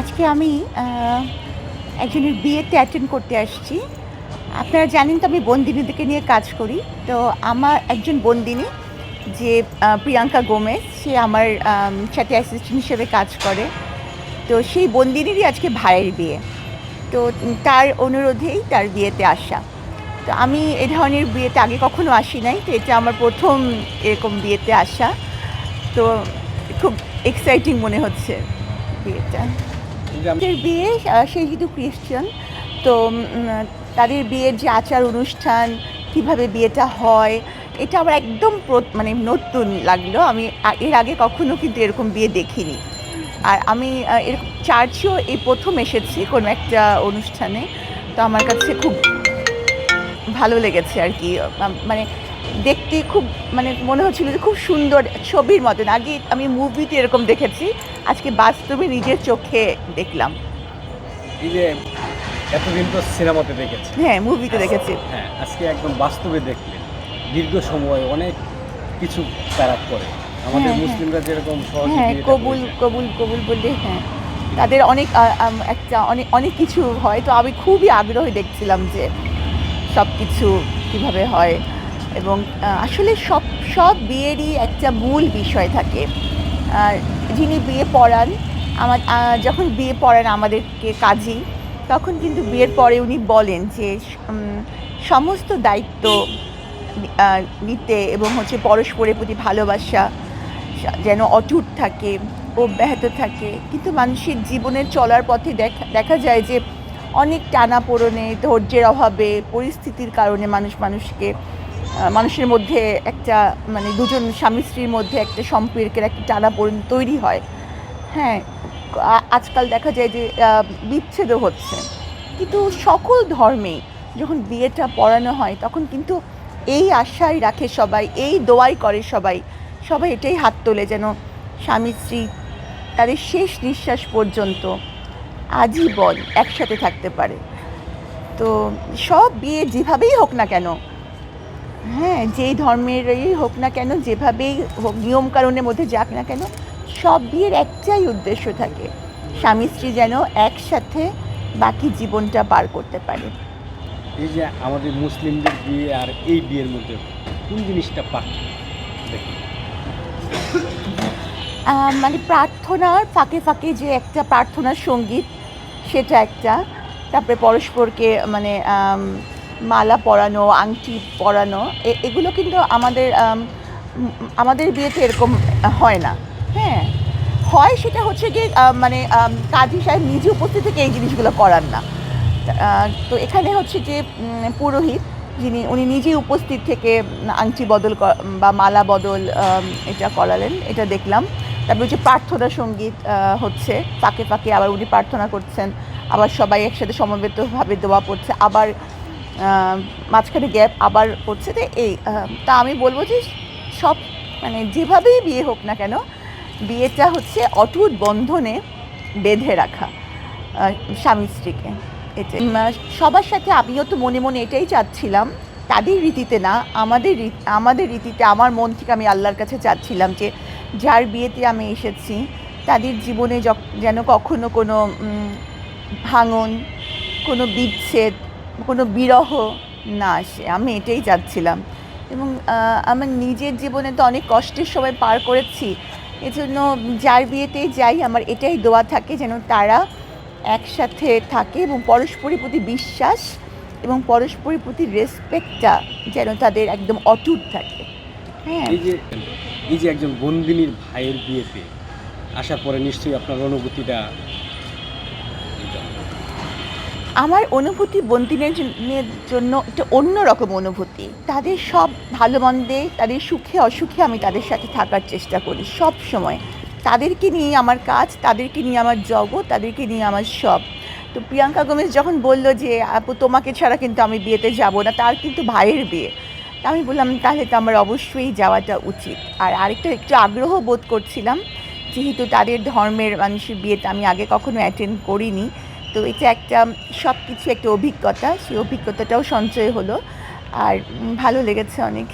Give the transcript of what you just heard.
আজকে আমি একজনের বিয়েতে অ্যাটেন্ড করতে আসছি। আপনারা জানেন তো আমি বন্দিনীদেরকে নিয়ে কাজ করি। তো আমার একজন বন্দিনী যে প্রিয়াঙ্কা গোমেজ সে আমার আম, সাথে অ্যাসিস্ট্যান্ট হিসেবে কাজ করে। তো সেই বন্দিনীরই আজকে ভাইয়ের বিয়ে। তো তার অনুরোধেই তার বিয়েতে আসা। তো আমি এ ধরনের বিয়েতে আগে কখনো আসি নাই তো এটা আমার প্রথম এরকম বিয়েতে আসা। তো খুব এক্সাইটিং মনে হচ্ছে বিয়েটা। বিয়ে সে যেহেতু ক্রিশ্চিয়ান তো তাদের বিয়ের যে আচার অনুষ্ঠান, কীভাবে বিয়েটা হয়, এটা আমার একদম মানে নতুন লাগল। আমি এর আগে কখনো কিন্তু এরকম বিয়ে দেখিনি। আর আমি এরকম চার্চেও এই প্রথম এসেছি কোনো একটা অনুষ্ঠানে। তো আমার কাছে খুব ভালো লেগেছে আর কি। মানে দেখতে খুব মানে মনে হচ্ছিল যে খুব সুন্দর ছবির মতন। আগে আমি মুভিতে এরকম দেখেছি আজকে বাস্তবে নিজের চোখে দেখলাম। এই যে এতদিন তো সিনেমাতে দেখেছি। হ্যাঁ মুভিতে দেখেছি। হ্যাঁ আজকে একদম বাস্তবে দেখলেন দীর্ঘ সময় অনেক কিছু প্যারাক করে। আমাদের হ্যাঁ, হ্যাঁ। মুসলিমরা যেরকম হ্যাঁ কবুল কবুল কবুল বললে হ্যাঁ। তাদের অনেক একটা অনেক অনেক কিছু হয়। তো আমি খুবই আগ্রহে দেখছিলাম যে সব কিছু কীভাবে হয়। এবং আসলে সব সব বিয়েরই একটা মূল বিষয় থাকে। যিনি বিয়ে পড়ান, আমার যখন বিয়ে পড়ান আমাদেরকে কাজী, তখন কিন্তু বিয়ের পরে উনি বলেন যে সমস্ত দায়িত্ব নিতে এবং হচ্ছে পরস্পরের প্রতি ভালোবাসা যেন অটুট থাকে, অব্যাহত থাকে। কিন্তু মানুষের জীবনে চলার পথে দেখা দেখা যায় যে, অনেক টানা পোড়নে ধৈর্যের অভাবে, পরিস্থিতির কারণে মানুষ মানুষকে মানুষের মধ্যে একটা মানে দুজন স্বামী স্ত্রীর মধ্যে একটা সম্পর্কের একটা টানা পোড়ন তৈরি হয়। হ্যাঁ আজকাল দেখা যায় যে আহ, বিচ্ছেদও হচ্ছে। কিন্তু সকল ধর্মেই যখন বিয়েটা পড়ানো হয় তখন কিন্তু এই আশাই রাখে সবাই এই দোয়াই করে সবাই। সবাই এটাই হাত তোলে যেন স্বামী স্ত্রী তাদের শেষ নিঃশ্বাস পর্যন্ত আজীবন একসাথে থাকতে পারে। তো সব বিয়ে যেভাবেই হোক না কেন হ্যাঁ যেই ধর্মেরই হোক না কেন যেভাবেই হোক নিয়মকানুনের মধ্যে যাক না কেন সব বিয়ের একটাই উদ্দেশ্য থাকে স্বামী স্ত্রী যেন একসাথে বাকি জীবনটা পার করতে পারে। এই যে আমাদের মুসলিমদের বিয়ে আর এই বিয়ের মধ্যে কোন জিনিসটা পার্থক্য? মানে প্রার্থনার ফাঁকে ফাঁকে যে একটা প্রার্থনার সংগীত সেটা একটা। তারপরে পরস্পরকে মানে মালা পরানো, আংটি পরানো এগুলো কিন্তু আমাদের আমাদের বিয়েতে এরকম হয় না। হ্যাঁ হয় সেটা হচ্ছে কি মানে কাজী সাহেব নিজে উপস্থিত থেকে এই জিনিসগুলো করান না। তো এখানে হচ্ছে যে পুরোহিত, যিনি, উনি নিজেই উপস্থিত থেকে আংটি বদল বা মালা বদল এটা করালেন, এটা দেখলাম। তারপরে হচ্ছে প্রার্থনা সংগীত হচ্ছে, ফাঁকে ফাঁকে আবার উনি প্রার্থনা করছেন। আবার সবাই একসাথে সমবেতভাবে দোয়া পড়ছে। আবার মাঝখানে গ্যাপ আবার হচ্ছে তো এই তা আমি বলব যে সব মানে যেভাবেই বিয়ে হোক না কেন, বিয়েটা হচ্ছে অটুট বন্ধনে বেঁধে রাখা স্বামী স্ত্রীকে। এটা সবার সাথে আমিও তো মনে মনে এটাই চাচ্ছিলাম, তাদের রীতিতে না, আমাদের আমাদের রীতিতে, আমার মন থেকে আমি আল্লাহর কাছে চাচ্ছিলাম যে যার বিয়েতে আমি এসেছি, তাদের জীবনে যেন কখনো কোনো ভাঙন, কোনো বিচ্ছেদ কোনো বিরহ না আসে। আমি এটাই চাচ্ছিলাম। এবং আমার নিজের জীবনে তো অনেক কষ্টের সময় পার করেছি। এজন্য যার বিয়েতেই যাই, আমার এটাই দোয়া থাকে যেন তারা একসাথে থাকে এবং পরস্পরের প্রতি বিশ্বাস এবং পরস্পরের প্রতি রেসপেক্টটা যেন তাদের একদম অটুট থাকে। হ্যাঁ। এই যে এই যে একজন বন্দিনীর ভাইয়ের বিয়েতে আসার পরে নিশ্চয়ই আপনার অনুভূতিটা আমার অনুভূতি বন্দিনের জন্য- একটা অন্য রকম অনুভূতি। তাদের সব ভালো মন্দে, তাদের সুখে, অসুখে আমি তাদের সাথে থাকার চেষ্টা করি সব সময়। তাদেরকে নিয়ে আমার কাজ, তাদেরকে নিয়ে আমার জগৎ, তাদেরকে নিয়ে আমার সব। তো প্রিয়াঙ্কা গোমেজ যখন বলল যে, আপু, তোমাকে ছাড়া কিন্তু আমি বিয়েতে যাব না, তার কিন্তু ভাইয়ের বিয়ে। তা আমি বললাম, তাহলে তো আমার অবশ্যই যাওয়াটা উচিত। আর আরেকটা, একটু আগ্রহ বোধ করছিলাম, যেহেতু তাদের ধর্মের মানুষের বিয়েতে আমি আগে কখনো অ্যাটেন্ড করিনি। তো এটা একটা সব কিছু একটা অভিজ্ঞতা, সেই অভিজ্ঞতাটাও সঞ্চয় হলো। আর ভালো লেগেছে অনেক।